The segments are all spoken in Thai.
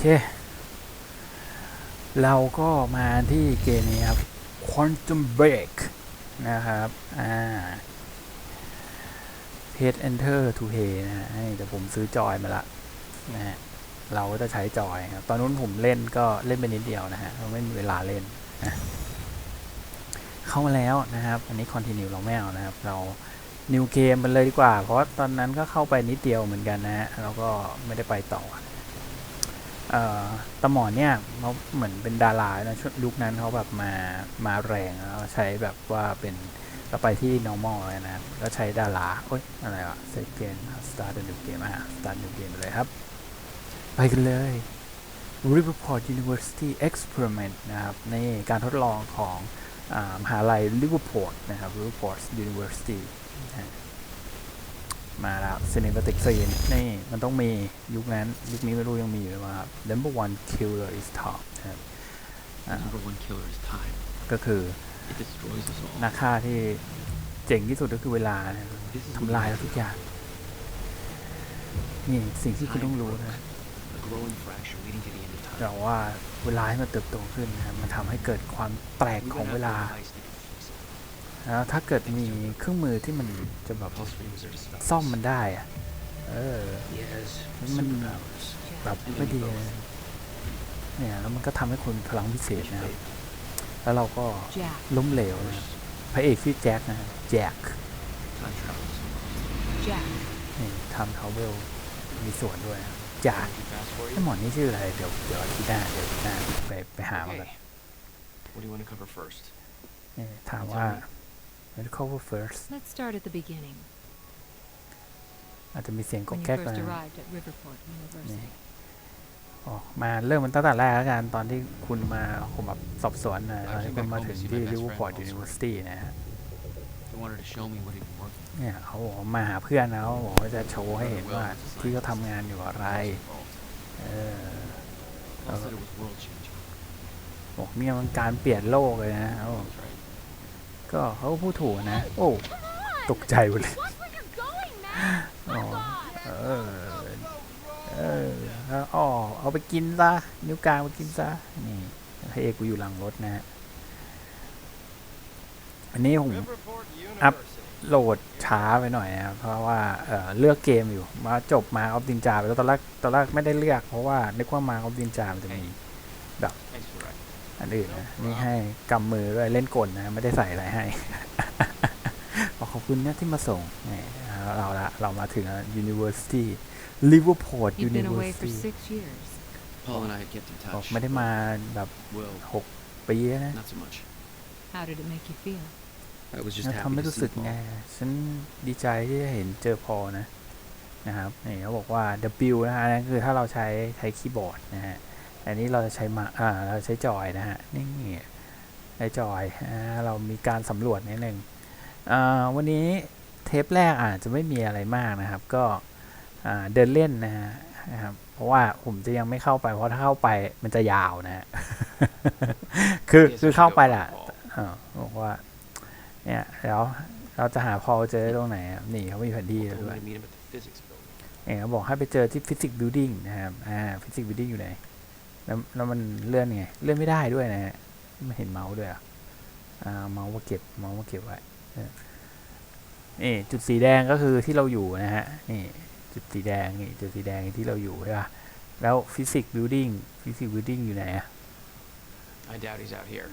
เค เราก็มาที่เกมนี้ครับ Quantum Break นะครับ อ่า Page Enter to Pay นะฮะแต่ผมซื้อจอยมาละนะฮะเราก็จะใช้จอยครับ ตอนนู้นผมเล่นก็เล่นไปนิดเดียวนะฮะเราไม่มีเวลาเล่นนะเข้ามาแล้วนะครับ อันนี้ Continue เราไม่เอานะครับ เรานิวเกมมันเลยดีกว่า เพราะตอนนั้นก็เข้าไปนิดเดียวเหมือนกันนะฮะแล้วก็ไม่ได้ไปต่อ เอ่อตะหมอนเนี่ยเขาเหมือนเป็นดารานะยุคนั้นเขาแบบมามาแรงแล้วใช้แบบว่าเป็นเราไปที่ normal เลยนะครับแล้วใช้ดาราโอ๊ยอะไรวะ second start a new game อะ start new game เลยครับ ไปกันเลย Riverport University Experiment นะครับ ในการทดลองของอมหาลัย Riverport นะครับ Riverport University นะ มาแล้ว Cinematic Scene นี่มันต้องมียุคนั้น ยุคนี้ไม่รู้ยังมีอยู่หรือเปล่าครับ Number one killer is top นะครับ The number one killer is time. ก็คือ It destroys us all. นักฆ่าที่เจ๋งที่สุดก็คือเวลานะ This is ทำลายเราทุกอย่าง นี่สิ่งที่คุณต้องรู้นะ a growing fracture leading to the end of time. เราว่าเวลาให้มันเติบโตขึ้นนะครับมันทำให้เกิดความแปลก We ของ went เว out ลา to device that could fix it. แล้วถ้าเกิดมีเครื่องมือที่มันจะแบบ Pulse rings are to stop ซ่อม us. มันได้อะเออ He has มัน superpowers. แบบไม่ดีเลยเนี่ยแล้วมันก็ทำให้คุณพลังพิเศษนะครับ แล้วเราก็ Jack. ล้มเหลวนะครับพระเอกชื่อแจ็คนะฮะแจ็ค Time travels. Jack. นี่ทำทาวเวลมีส่วนด้วยนะจ่า Too fast for ไอ้หมอนนี่ชื่ออะไรเดี๋ยวเดี๋ยวอาทีหน้าเดี๋ยวอาทิตย์หน้าไปไปหามากัน Okay. What do you want to cover first? นี่ถามว่า medical first Let's start at the beginning. อาจจะมีเสียงก When บ you แก๊ก first นะ arrived at Riverport University. ออกมาเริ่มมันตั้งแต่แรกแล้วกันตอนที่คุณมาผมแบบสอบสวนนะตอนที่คุณมาถึงที่ Liverpool University นะฮะ He wanted to show me what he'd been working เนี่ยเขาบอกว่ามาหาเพื่อนนะเขาบอกว่าจะโชว์ให้เห็นว่าที่เขาทำงานอยู่อะไร on. Involved. เออ Paul said it was world changing. บอกเนี่ยมันการเปลี่ยนโลกเลยนะเขาบอก That's right. ก็เขาก็พูดถูกนะ โอ้ ตกใจหมดเลย Watch where you're going, man! อ๋อเออ เออแล้วอ๋อเอาไปกินซะนิ้วกลางไปกินซะนี่พระเอกกูอยู่หลังรถนะฮะอันนี้ผมอัพโหลดช้าไปหน่อยนะครับเพราะว่าเอ่อเลือกเกมอยู่ มาจบมาออฟดินจาไปแล้วตอนแรกตอนแรกไม่ได้เลือกเพราะว่านึกว่ามาออฟดินจามันจะมี Thanks for right. อันอื่นนะนี่ให้กำมือด้วยเล่นกลนะไม่ได้ใส่อะไรให้ขอขอบคุณนะที่มาส่งนี่เอาเราละเรามาถึงแล้ว University Liverpool You've been away for University six years. Paul and I had kept in บอก touch. ไม่ได้มาแบบ Well, หกปีแล้วนะ not so much. How did it make you feel? I was just แล้ว happy ทำให้ to รู้สึ see กไง Paul. ฉันดีใจที่ได้เห็นเจอพอนะนะครับนี่เขาบอกว่า W นะฮะนั่นคือถ้าเราใช้ใช้คีย์บอร์ดนะฮะ อันนี้เราจะใช้มาอ่าเราใช้จอยนะฮะนี่ใช้จอยอ่าเรามีการสำรวจนิดหนึ่งอ่าวันนี้เทปแรกอาจจะไม่มีอะไรมากนะครับ ก็อ่าเดินเล่นนะฮะนะครับเพราะว่าผมจะยังไม่เข้าไป เพราะถ้าเข้าไปมันจะยาวนะฮะคือ Yes, คือ we เข้า should ไป go แหละ find Paul. เออบอกว่า เนี่ยเดี๋ยวเราจะหาพอลเจอตรงไหนอะนี่เขามีแผนที่ Told ด้วย me to meet him at the physics building. เนี่ยเขาบอกให้ไปเจอที่ฟิสิกส์บิลดิ้งนะครับอ่าฟิสิกส์บิลดิ้งอยู่ไหน แล้วแล้วมันเลื่อนไง เลื่อนไม่ได้ด้วยนะฮะไม่เห็นเมาส์ด้วยอะอ่าเมาส์มาเก็บเมาส์มาเก็บไว้เออนี่จุดสีแดงก็คือที่เราอยู่นะฮะนี่จุดสีแดงนี่จุดสีแดงที่เราอยู่ใช่ปะแล้วฟิสิกส์บิลดิ้งฟิสิกส์บิลดิ้งอยู่ไหนอะ I doubt he's out here.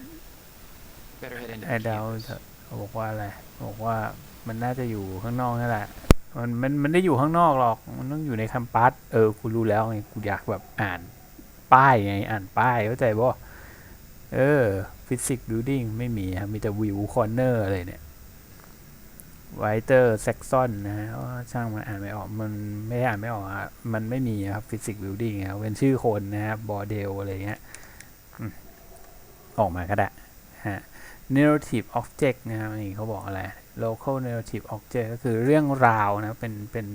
Better head into ไอ้ the ดาว campus. เขาบอกว่าอะไรบอกว่ามันน่าจะอยู่ข้างนอกนั่นแหละมันมันมันได้อยู่ข้างนอกหรอก มันต้องอยู่ในแคมปัสเออกูรู้แล้วไงกูอยากแบบอ่าน ป้ายไง อ่านป้ายเข้าใจบ่เออฟิสิกส์บิลดิ้งไม่มีครับมีแต่วิวคอร์เนอร์อะไรเนี่ยไวเตอร์เซ็กซอนนะฮะช่างมันอ่านไม่ออกมันไม่อ่านไม่ออกอะมันไม่มีครับฟิสิกส์บิลดิ้งครับเป็นชื่อคนนะครับบอเดลอะไรเงี้ยอออกมาก็ได้ฮะ narrative object นะครับนี่เขาบอกอะไร local narrative object ก็คือเรื่องราวนะเป็นเป็น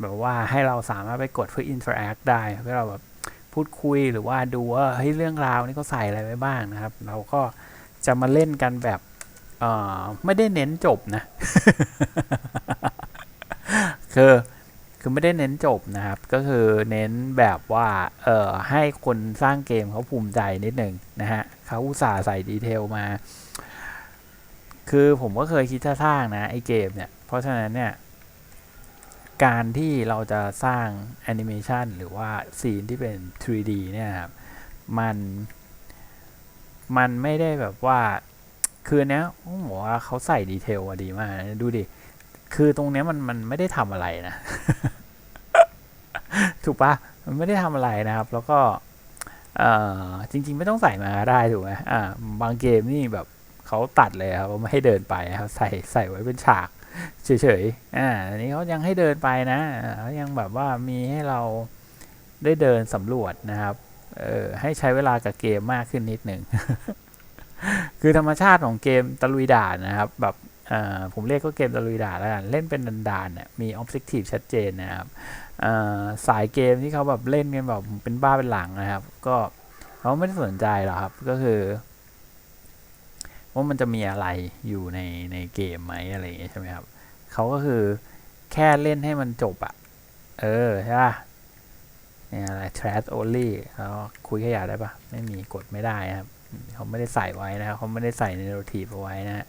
แบบว่าให้เราสามารถไปกดเพื่อ interact ได้เพื่อเราแบบ พูดคุยหรือว่าดูว่าเฮ้ยเรื่องราวนี่เขาใส่อะไรไว้บ้างนะครับ เราก็จะมาเล่นกันแบบเออไม่ได้เน้นจบนะคือคือไม่ได้เน้นจบนะครับ ก็คือเน้นแบบว่าเอ่อให้คนสร้างเกมเขาภูมิใจนิดหนึ่งนะฮะเขาอุตส่าห์ใส่ดีเทลมา คือผมก็เคยคิดจะสร้างนะไอเกมเนี่ย เพราะฉะนั้นเนี่ย การที่เราจะสร้างแอนิเมชันหรือว่าซีนที่เป็น 3D เนี่ยครับมัน มันไม่ได้แบบว่าคือเนี้ยผมบอกว่าเขาใส่ดีเทลมาดีมากนะดูดิ คือตรงเนี้ยมันมันไม่ได้ทำอะไรนะ ถูกปะมันไม่ได้ทำอะไรนะครับ แล้วก็เออจริง ๆ ไม่ต้องใส่มาได้ถูกไหมอ่าบางเกมนี่แบบเขาตัดเลยครับว่าไม่ให้เดินไปครับใส่ใส่ไว้เป็นฉาก เฉยๆ อ่า อันนี้เขายังให้เดินไปนะเขายังแบบว่ามีให้เราได้เดินสำรวจนะครับ เออให้ใช้เวลากับเกมมากขึ้นนิดหนึ่ง คือธรรมชาติของเกมตะลุยด่านนะครับ แบบผมเรียกก็เกมตะลุยด่านแล้วกันเล่นเป็นด่านๆเนี่ยมีออบเจกตีฟชัดเจนนะครับสายเกมที่เขาแบบเล่นกันแบบเป็นบ้าเป็นหลังนะครับ ก็เขาไม่ได้สนใจหรอกครับ ก็คือ ว่ามันจะมีอะไรอยู่ในในเกมไหมอะไรอย่างเงี้ยใช่ไหมครับเขาก็คือแค่เล่นให้มันจบอะเออใช่ป่ะเนี่ยอะไร trash only แล้วคุยขยะได้ปะไม่มีกดไม่ได้ครับ เขาไม่ได้ใส่ไว้นะครับเขาไม่ได้ใส่ในโรทีฟเอาไว้นะฮะ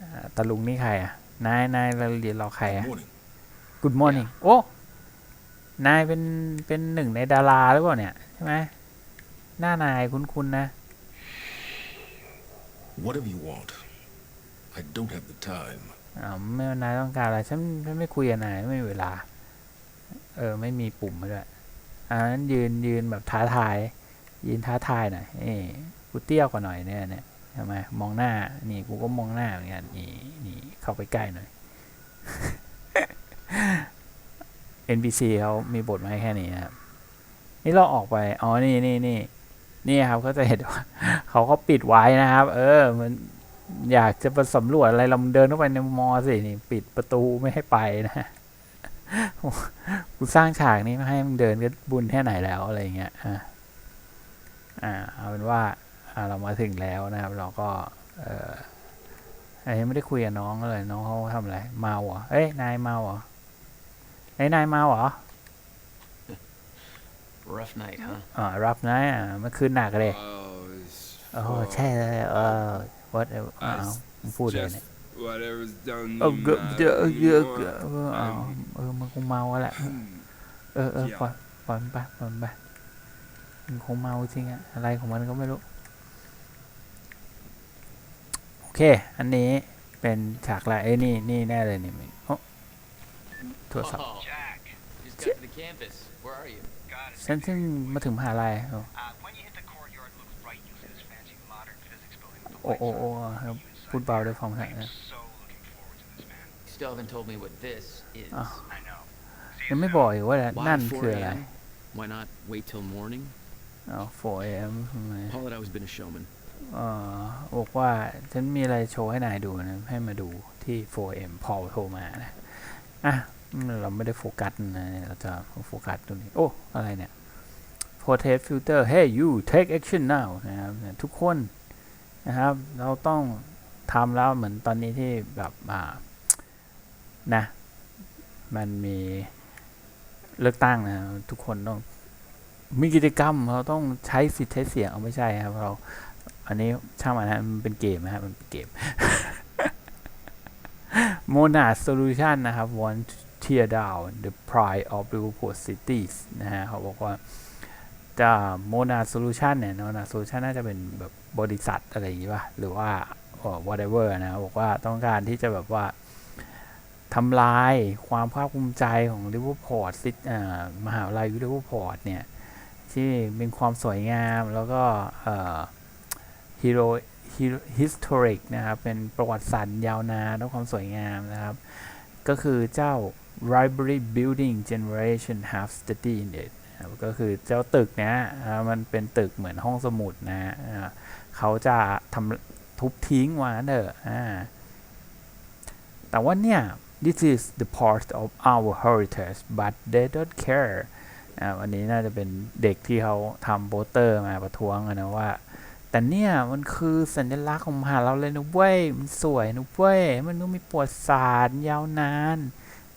อ่าตะลุงนี่ใครอะ นายนายเราเรียนเราใครอะ Morning. Good morning โอ้นายเป็นเป็นหนึ่งในดาราหรือเปล่าเนี่ยใช่ไหมหน้านายคุ้นๆนะ Whatever you want. I don't have the time. อ่าไม่ว่านายต้องการอะไรฉันฉันไม่คุยกับนายไม่มีเวลา เออไม่มีปุ่มด้วยอ่านั้นยืนยืนแบบท้าทาย ยืนท้าทายหน่อยนี่กูเตี้ยวกว่าหน่อยเนี่ยเนี่ยทำไมมองหน้า นี่กูก็มองหน้าเหมือนกันนี่นี่เข้าไปใกล้หน่อย NPC เขามีบทมาให้แค่นี้ครับนี่เราออกไป อ๋อ นี่นี่นี่ นี่ครับก็จะเห็นว่าเขาก็ปิดไว้นะครับ เออมันอยากจะไปสำรวจอะไรเราเดินเข้าไปในมอสินี่ปิดประตูไม่ให้ไปนะกูสร้างฉากนี้มาให้มึงเดินก็บุญแค่ไหนแล้วอะไรเงี้ยอะอ่าเอาเป็นว่าอ่าเรามาถึงแล้วนะครับ เราก็ เอออันนี้ไม่ได้คุยกับน้องเลยน้องเขาทำอะไรเมาเหรอเอ้ยนายเมาเหรอไอ้ยนายเมาเหรอ Rough night, huh? อ่ารับนะอ่าเมื่อคืนหนักเลย Oh, it's โอ้ for ใช่เลยเออ what อ้าวมึงพูดเลย just เนี่ย whatever's done เออ you เกอะเยอะเยอะเย matter อะเอออ้าวเออมันคงเมาแล้วแหละเออเอออย่าปล่อยปล่อยมันไปปล่อยมันไปมันคงเมาจริงอะอะไรของมันก็ไม่รู้ โอเค อันนี้เป็นฉากอะไรเอ้ยนี่นี่แน่เลยนี่โอ้โทรศัพท์ Oh, Jack. Just got to the campus. Where are you? Got it. ฉันซึ่งมาถึงมหาลัยโอ้ Uh, when you hit the courtyard, look right. You'll see this fancy modern physics building with the โอ้ lights โอ้ on. โอ้ครับ You inside พูดเบาด้วยความ I สั am นะ so looking forward to this, man. You still haven't told me what this is. Oh. I know. See ยัง you ไม่ soon. บอกอีกว่า Why นั่น4คืออะไร a.m.? Why not wait till morning? อ๋อ 4am ทำไม Paul had always been a showman. เอ่อบอกว่าฉันมีอะไรโชว์ให้นายดูนะ ให้มาดูที่ 4M พอโทรมานะ อะ เราไม่ได้โฟกัสนะเราจะโฟกัสตรงนี้ โอ้ อะไรเนี่ย Portrait Filter Hey you take action now นะครับทุกคนนะครับ เราต้องทำแล้วเหมือนตอนนี้ที่แบบอ่านะ มันมีเลือกตั้งนะทุกคนต้องมีกิจกรรมเราต้องใช้สิทธิ์ใช้เสียงเอาไม่ใช่ครับเรา อันนี้ช่างมันนะมันเป็นเกมนะครับมันเป็นเกม Monad Solution นะครับ want tear down the pride of Liverpool cities นะฮะเขาบอกว่าจะ Monad Solution เนี่ย Monad Solution น่าจะเป็นแบบบริษัทอะไรอย่างงี้ป่ะ หรือว่า whatever นะบอกว่าต้องการที่จะแบบว่าทำลายความภาคภูมิใจของลิเวอร์พูลซิตอ่ามหาวิทยาลัยลิเวอร์พูลเนี่ย ที่เป็นความสวยงามแล้วก็เอ่อ hero hero- historic นะครับ เป็นประวัติศาสตร์ยาวนานและความสวยงามนะครับ ก็คือเจ้า library building generation have studied it ก็คือเจ้าตึกเนี้ยมันเป็นตึกเหมือนห้องสมุดนะเขาจะทำทุบทิ้งวานเถอะอ่าแต่ว่าเนี่ย this is the part of our heritage but they don't care อันนี้น่าจะเป็นเด็กที่เขาทำโปสเตอร์มาประท้วงนะว่า แต่เนี่ยมันคือสัญลักษณ์ของมหาเราเลยนะเว้ย มันสวยนะเว้ย มันต้องมีประวัติศาสตร์ยาวนาน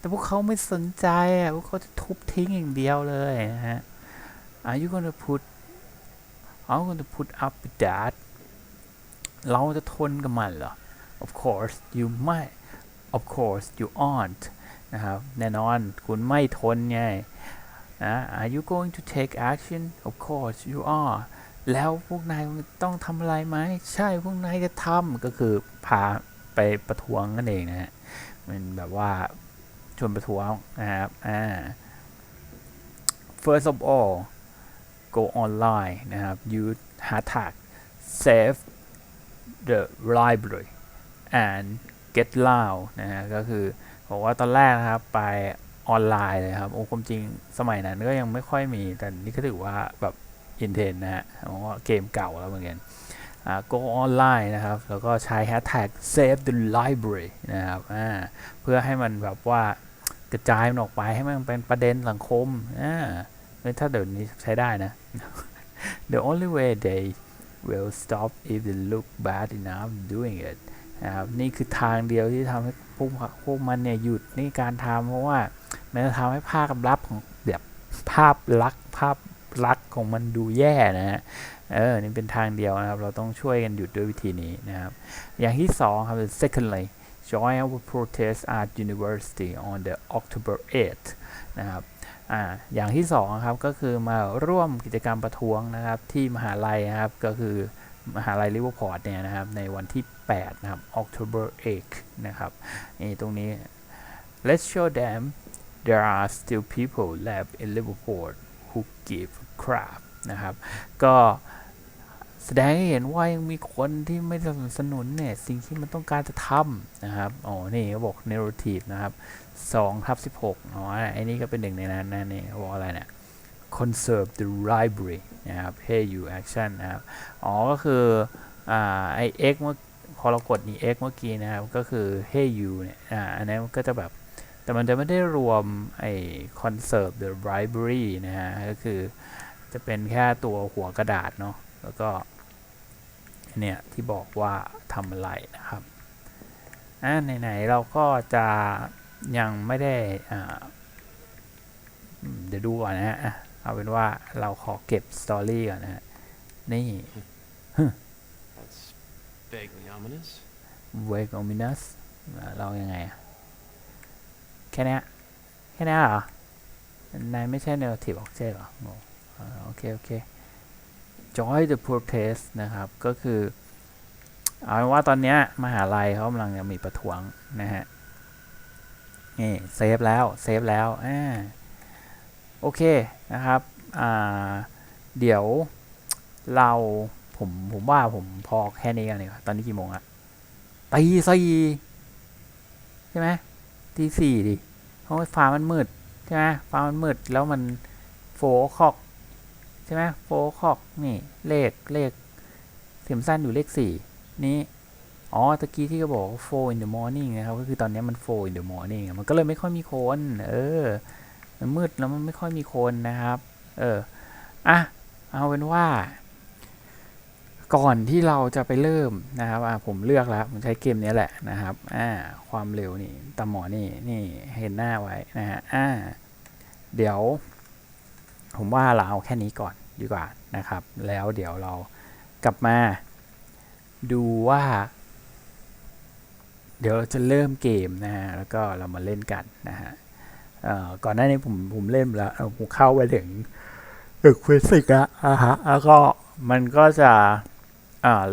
แต่พวกเขาไม่สนใจอะพวกเขาจะทุบทิ้งอย่างเดียวเลยนะฮะ Are you gonna put I'm gonna put up with that เราจะทนกับมันเหรอ Of course you might Of course you aren't นะครับแน่นอนคุณไม่ทนไงนะ Are you going to take action Of course you are แล้วพวกนายต้องทำอะไรไหม ใช่พวกนายจะทำก็คือพาไปประท้วงนั่นเองนะฮะมันแบบว่า ชวนประท้วงนะครับอ่า first of all go online นะครับ use hashtag save the library and get loud นะฮะก็คือบอกว่าตอนแรกนะครับไปออนไลน์เลยครับ โอ้ความจริงสมัยนั้นก็ยังไม่ค่อยมี แต่นี่ก็ถือว่าแบบอินเทนนะฮะเพราะว่าเกมเก่าแล้วเหมือนกันอ่า go online นะครับ แล้วก็ใช้ hashtag save the library นะครับอ่าเพื่อให้มันแบบว่า กระจายมันออกไปให้มันเป็นประเด็นสังคมอ่าถ้าเดี๋ยวนี้ใช้ได้นะ the only way they will stop if they look bad enough doing it นะครับนี่คือทางเดียวที่ทำให้พวกพวกมันเนี่ยหยุดในการทำเพราะว่ามันจะทำให้ภาพลักษณ์ของแบบภาพลักษณ์ภาพลักษณ์ของมันดูแย่นะฮะเออนี่เป็นทางเดียวนะครับ เราต้องช่วยกันหยุดด้วยวิธีนี้นะครับ อย่างที่สองครับ secondly join our protest at university on the October 8th นะครับออย่างที่สองครับก็คือมาร่วมกิจกรรมประท้วงนะครับที่มหาลัยนะครับก็คือมหาลัยลิเวอร์พอร์ตเนี่ยนะครับในวันที่ 8 นะครับ October 8 นะครับนี่ตรงนี้ let's show them there are still people left in Liverpool who give crap นะครับ ก็ แสดงให้เห็นว่ายังมีคนที่ไม่สนับสนุนเนี่ยสิ่งที่มันต้องการจะทำนะครับอ๋อนี่เขาบอก narrative นะครับ2ทับ16อ๋อไอ้นี่ก็เป็นหนึ่งในนั้นนะนี่เขาบอกอะไรเนี่ย conserve the library นะครับ hey you action นะครับอ๋อก็คืออ่าไอ x เมื่อพอเรากดนี่ x เมื่อกี้นะครับ ก็คือ hey you เนี่ยอ่าอันนั้นก็จะแบบแต่มันจะไม่ได้รวมไอ้ conserve the library นะฮะก็คือจะเป็นแค่ตัวหัวกระดาษเนาะแล้วก็ เนี่ยที่บอกว่าทำอะไรนะครับอ่าไหนๆเราก็จะยังไม่ได้อ่าอืมเดี๋ยวดูก่อนนะฮะอะเอาเป็นว่าเราขอเก็บสตอรี่ก่อนนะฮะนี่ That's vaguely ominous. เวกโอมินัสเรายังไงอะแค่เนี้ยแค่เนี้ยเหรอนายไม่ใช่ narrative object เหรอโอ้อ่าโอเค โอเค join the protest นะครับ ก็คือเอาเป็นว่าตอนนี้มหาลัยเขากำลังจะมีประท้วงนะฮะนี่เซฟแล้วเซฟแล้วอ่าโอเคนะครับอ่าเดี๋ยวเราผมผมว่าผมพอแค่นี้กันดีกว่าตอนนี้กี่โมงอะตีสี่ใช่ไหมตีสี่ดิเพราะฟ้ามันมืดใช่ไหมฟ้ามันมืดแล้วมันโฟคอก ใช่ไหมโฟคอกนี่เลขเลขเข็มสั้นอยู่เลขสี่นี้อ๋อตะกี้ที่เขาบอกว่า four in the morning นะครับก็คือตอนนี้มัน four in the morning อะมันก็เลยไม่ค่อยมีคนเออมันมืดแล้วมันไม่ค่อยมีคนนะครับเอออะเอาเป็นว่า ก่อนที่เราจะไปเริ่มนะครับอะผมเลือกแล้วผมใช้เกมนี้แหละนะครับอ่าความเร็วนี่ตามหมอนี่นี่เห็นหน้าไว้นะฮะอ่าเดี๋ยว ผมว่าเราเอาแค่นี้ก่อนดีกว่านะครับ แล้วเดี๋ยวเรากลับมาดูว่า เดี๋ยวจะเริ่มเกมนะฮะแล้วก็เรามาเล่นกันนะฮะก่อนหน้านี้ผมผมเล่นแล้วผมเข้าไปถึงตึกฟิสิกส์อะฮะแล้วก็มันก็จะ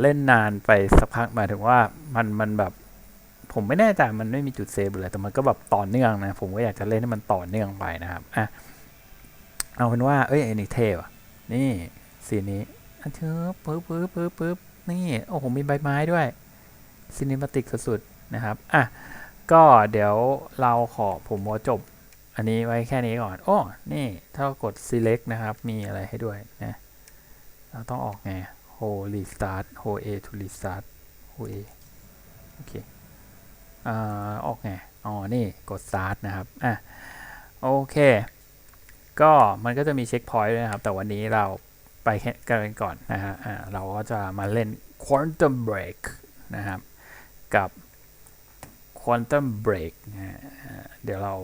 เล่นนานไปสักพักหมายถึงว่ามันมันแบบผมไม่แน่ใจมันไม่มีจุดเซฟเลยแต่มันก็แบบต่อเนื่องนะผมก็อยากจะเล่นให้มันต่อเนื่องไปนะครับอะ เอาเป็นว่า เอ้ยไอ้นี่เทว่ะ นี่สีนี้อันเชอปึ๊บปึ๊บปึ๊บปึ๊บนี่ โอ้โห มีใบไม้ด้วยซินิมาติกสุดๆนะครับ อะ ก็เดี๋ยวเราขอผมขอจบ อันนี้ไว้แค่นี้ก่อน โอ้ นี่ ถ้ากด select นะครับ มีอะไรให้ด้วยนะ เราต้องออกไง h o l e restart h o l e a to restart h o l e a โอเคอ่าออกไง อ๋อ นี่ กด start นะครับ อะ โอเค ก็มันก็จะมีเช็คพอยต์ด้วยนะครับ แต่วันนี้เราไปแค่กันก่อนนะฮะอ่าเราก็จะมาเล่น quantum break นะครับ กับ quantum break นะฮะเดี๋ยวเรา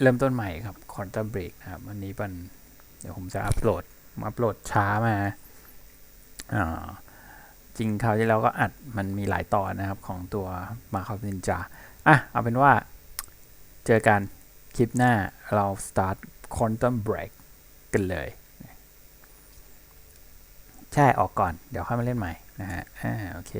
เริ่มต้นใหม่ครับ Quantum Break นะครับวันนี้เป็นเดี๋ยวผมจะอัปโหลดมอัปโหลดช้ามาอ่าจริงคราวที่แล้วก็อัดมันมีหลายตอนนะครับของตัวมาคาบินจาอะเอาเป็นว่าเจอกัน คลิปหน้าเรา start Quantum Break กันเลย ใช่ออกก่อน เดี๋ยวค่อยมาเล่นใหม่นะฮะอ่าโอเค